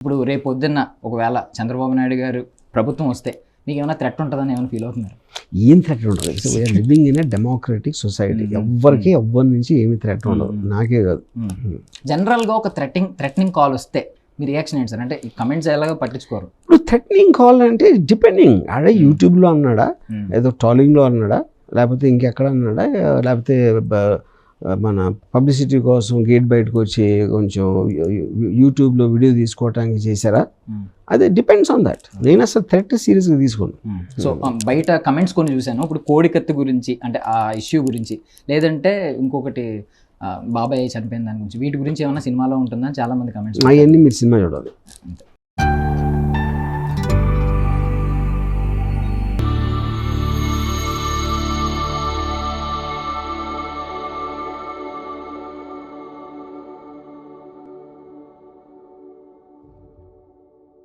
ఇప్పుడు రేపు పొద్దున్న ఒకవేళ చంద్రబాబు నాయుడు గారు ప్రభుత్వం వస్తే మీకు ఏమైనా థ్రెట్ ఉంటుందని ఏమైనా ఫీల్ అవుతున్నారు? ఏం థ్రెట్ ఉండదు we are living in a democratic society. ఎవ్వరికి ఎవ్వరి నుంచి ఏమి థ్రెట్ ఉండదు. Mm. నాకే కాదు. జనరల్గా ఒక థ్రెటింగ్ థ్రెటనింగ్ కాల్ వస్తే మీ రియాక్షన్ ఏంటి సార్? అంటే ఈ కమెంట్స్ ఎలాగో పట్టించుకోరు. ఇప్పుడు థ్రెటనింగ్ కాల్ అంటే డిపెండింగ్ ఆడే యూట్యూబ్లో అన్నాడా? ఏదో ట్రాలింగ్లో అన్నాడా? లేకపోతే ఇంకెక్కడ అన్నాడా? లేకపోతే మన పబ్లిసిటీ కోసం గేట్ బయటకు వచ్చి కొంచెం యూట్యూబ్లో వీడియో తీసుకోవడానికి చేశారా? Mm. అదే డిపెండ్స్ ఆన్ దట్. నేను అసలు థ్రెట్ సీరియస్గా తీసుకోను. సో బయట కమెంట్స్ కొన్ని చూశాను. ఇప్పుడు కోడికత్తి గురించి అంటే ఆ ఇష్యూ గురించి లేదంటే ఇంకొకటి బాబాయ్ చనిపోయిన దాని గురించి వీటి గురించి ఏమైనా సినిమాలో ఉంటుందని చాలా మంది కమెంట్స్ అవన్నీ మీరు సినిమా చూడాలి.